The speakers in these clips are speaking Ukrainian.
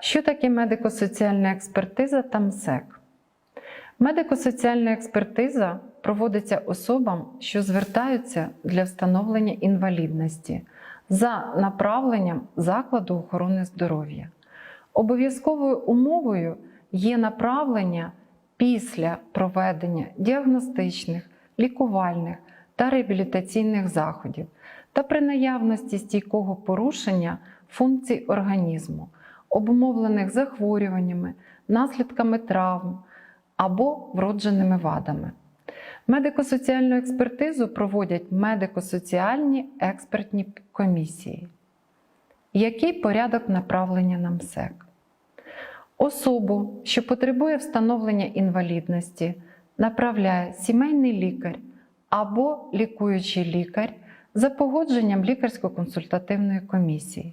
Що таке медико-соціальна експертиза та МСЕК? Медико-соціальна експертиза проводиться особам, що звертаються для встановлення інвалідності за направленням закладу охорони здоров'я. Обов'язковою умовою є направлення після проведення діагностичних, лікувальних та реабілітаційних заходів та при наявності стійкого порушення функцій організму, обумовлених захворюваннями, наслідками травм або вродженими вадами. Медико-соціальну експертизу проводять медико-соціальні експертні комісії. Який порядок направлення на МСЕК? Особу, що потребує встановлення інвалідності, направляє сімейний лікар або лікуючий лікар за погодженням лікарсько-консультативної комісії.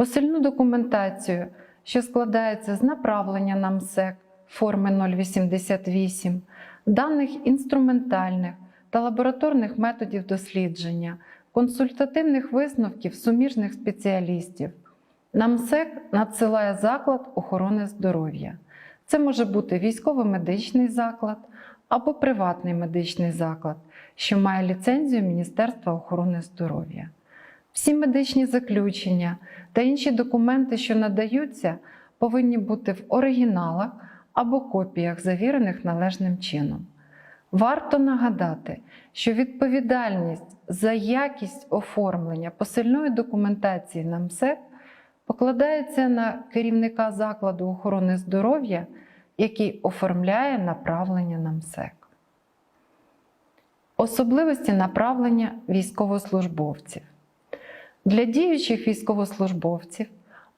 Посильну документацію, що складається з направлення на МСЕК форми 088, даних інструментальних та лабораторних методів дослідження, консультативних висновків суміжних спеціалістів. На МСЕК надсилає заклад охорони здоров'я. Це може бути військово-медичний заклад або приватний медичний заклад, що має ліцензію Міністерства охорони здоров'я. Всі медичні заключення та інші документи, що надаються, повинні бути в оригіналах або копіях, завірених належним чином. Варто нагадати, що відповідальність за якість оформлення посильної документації на МСЕК покладається на керівника закладу охорони здоров'я, який оформляє направлення на МСЕК. Особливості направлення військовослужбовців. Для діючих військовослужбовців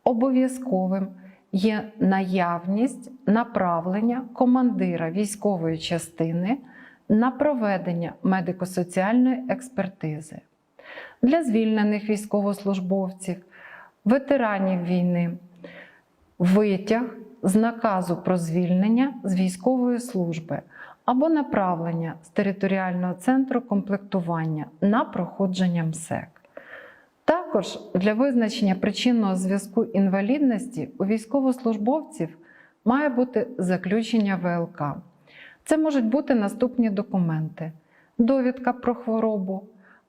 обов'язковим є наявність направлення командира військової частини на проведення медико-соціальної експертизи. Для звільнених військовослужбовців, ветеранів війни, витяг з наказу про звільнення з військової служби або направлення з територіального центру комплектування на проходження МСЕК. Також для визначення причинного зв'язку інвалідності у військовослужбовців має бути заключення ВЛК. Це можуть бути наступні документи: довідка про хворобу,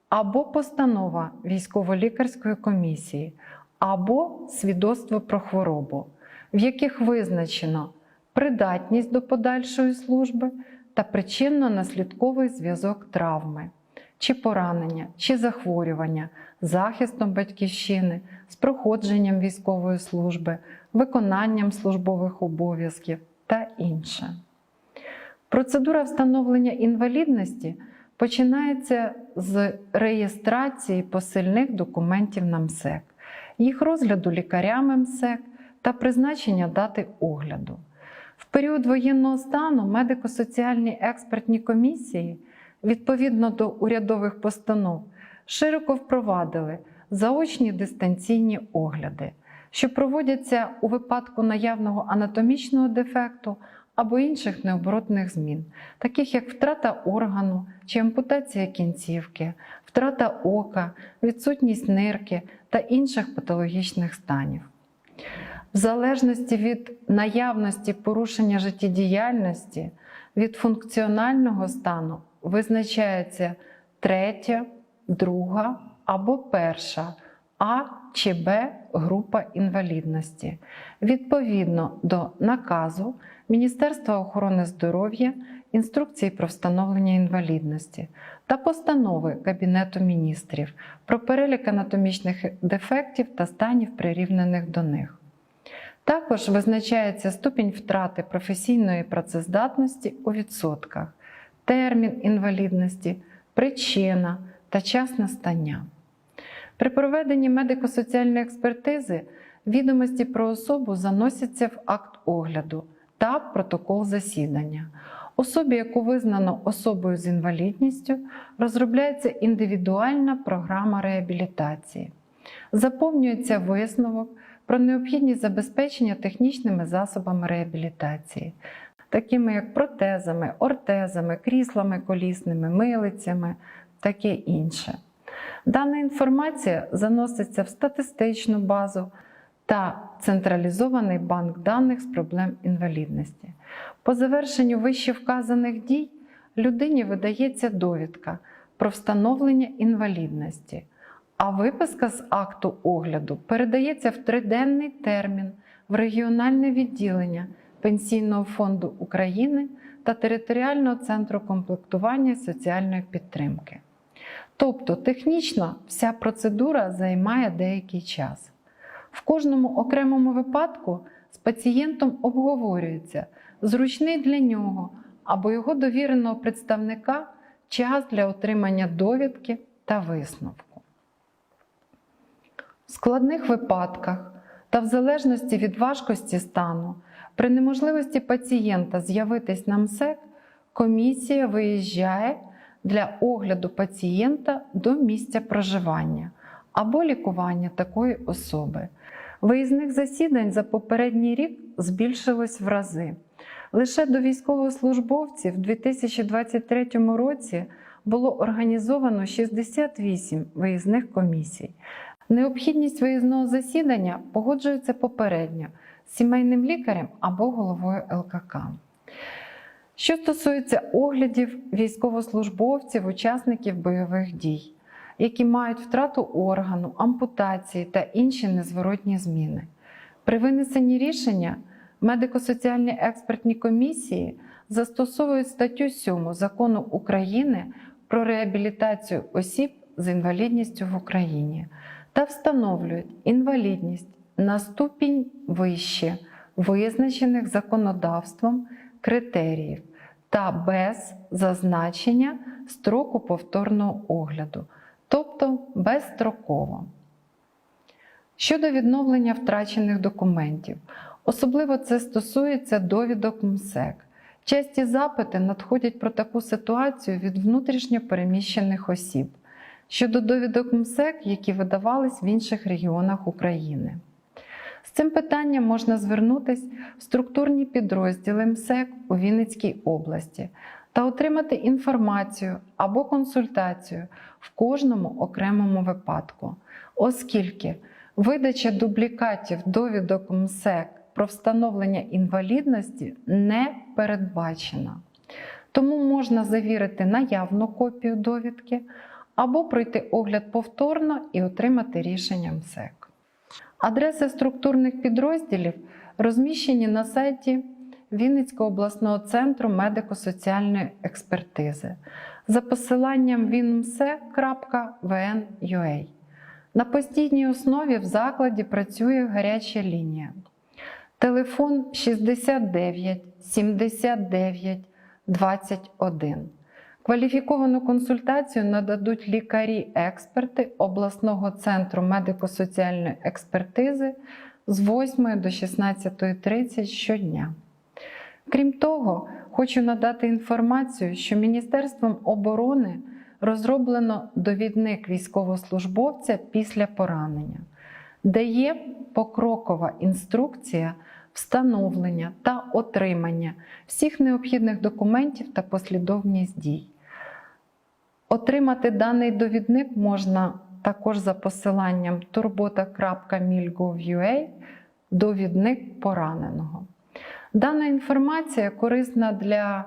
або постанова військово-лікарської комісії, або свідоцтво про хворобу, в яких визначено придатність до подальшої служби та причинно-наслідковий зв'язок травми, чи поранення, чи захворювання, захистом батьківщини, з проходженням військової служби, виконанням службових обов'язків та інше. Процедура встановлення інвалідності починається з реєстрації посильних документів на МСЕК, їх розгляду лікарями МСЕК та призначення дати огляду. В період воєнного стану медико-соціальні експертні комісії, відповідно до урядових постанов, широко впровадили заочні дистанційні огляди, що проводяться у випадку наявного анатомічного дефекту або інших необоротних змін, таких як втрата органу чи ампутація кінцівки, втрата ока, відсутність нирки та інших патологічних станів. В залежності від наявності порушення життєдіяльності, від функціонального стану визначається третя, друга або перша А чи Б група інвалідності відповідно до наказу Міністерства охорони здоров'я, інструкції про встановлення інвалідності та постанови Кабінету міністрів про перелік анатомічних дефектів та станів, прирівнених до них. Також визначається ступінь втрати професійної працездатності у відсотках, термін інвалідності, причина та час настання. При проведенні медико-соціальної експертизи відомості про особу заносяться в акт огляду та протокол засідання. Особі, яку визнано особою з інвалідністю, розробляється індивідуальна програма реабілітації. Заповнюється висновок про необхідність забезпечення технічними засобами реабілітації, такими як протезами, ортезами, кріслами колісними, милицями, таке інше. Дана інформація заноситься в статистичну базу та централізований банк даних з проблем інвалідності. По завершенню вище вказаних дій людині видається довідка про встановлення інвалідності, а виписка з акту огляду передається в триденний термін в регіональне відділення Пенсійного фонду України та Територіального центру комплектування соціальної підтримки. Тобто технічно вся процедура займає деякий час. В кожному окремому випадку з пацієнтом обговорюється зручний для нього або його довіреного представника час для отримання довідки та висновку. В складних випадках та в залежності від важкості стану, при неможливості пацієнта з'явитись на МСЕК, комісія виїжджає для огляду пацієнта до місця проживання або лікування такої особи. Виїзних засідань за попередній рік збільшилось в рази. Лише до військовослужбовців в 2023 році було організовано 68 виїзних комісій. Необхідність виїзного засідання погоджується попередньо сімейним лікарем або головою ЛКК. Що стосується оглядів військовослужбовців, учасників бойових дій, які мають втрату органу, ампутації та інші незворотні зміни. При винесенні рішення медико-соціальні експертні комісії застосовують статтю 7 закону України про реабілітацію осіб з інвалідністю в Україні та встановлюють інвалідність на ступінь вище визначених законодавством критеріїв та без зазначення строку повторного огляду, тобто безстроково. Щодо відновлення втрачених документів, особливо це стосується довідок МСЕК. Часті запити надходять про таку ситуацію від внутрішньо переміщених осіб щодо довідок МСЕК, які видавались в інших регіонах України. З цим питанням можна звернутися в структурні підрозділи МСЕК у Вінницькій області та отримати інформацію або консультацію в кожному окремому випадку, оскільки видача дублікатів довідок МСЕК про встановлення інвалідності не передбачена. Тому можна завірити наявну копію довідки або пройти огляд повторно і отримати рішення МСЕК. Адреси структурних підрозділів розміщені на сайті Вінницького обласного центру медико-соціальної експертизи за посиланням winmse.vn.ua. На постійній основі в закладі працює гаряча лінія. Телефон 69 79 21. Кваліфіковану консультацію нададуть лікарі-експерти обласного центру медико-соціальної експертизи з 8 до 16.30 щодня. Крім того, хочу надати інформацію, що Міністерством оборони розроблено довідник військовослужбовця після поранення, де є покрокова інструкція встановлення та отримання всіх необхідних документів та послідовність дій. Отримати даний довідник можна також за посиланням turbota.mil.gov.ua довідник пораненого. Дана інформація корисна для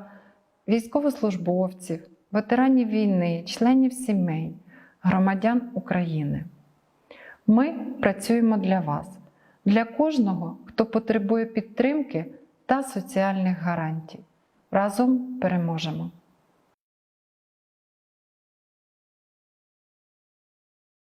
військовослужбовців, ветеранів війни, членів сімей, громадян України. Ми працюємо для вас, для кожного, хто потребує підтримки та соціальних гарантій. Разом переможемо!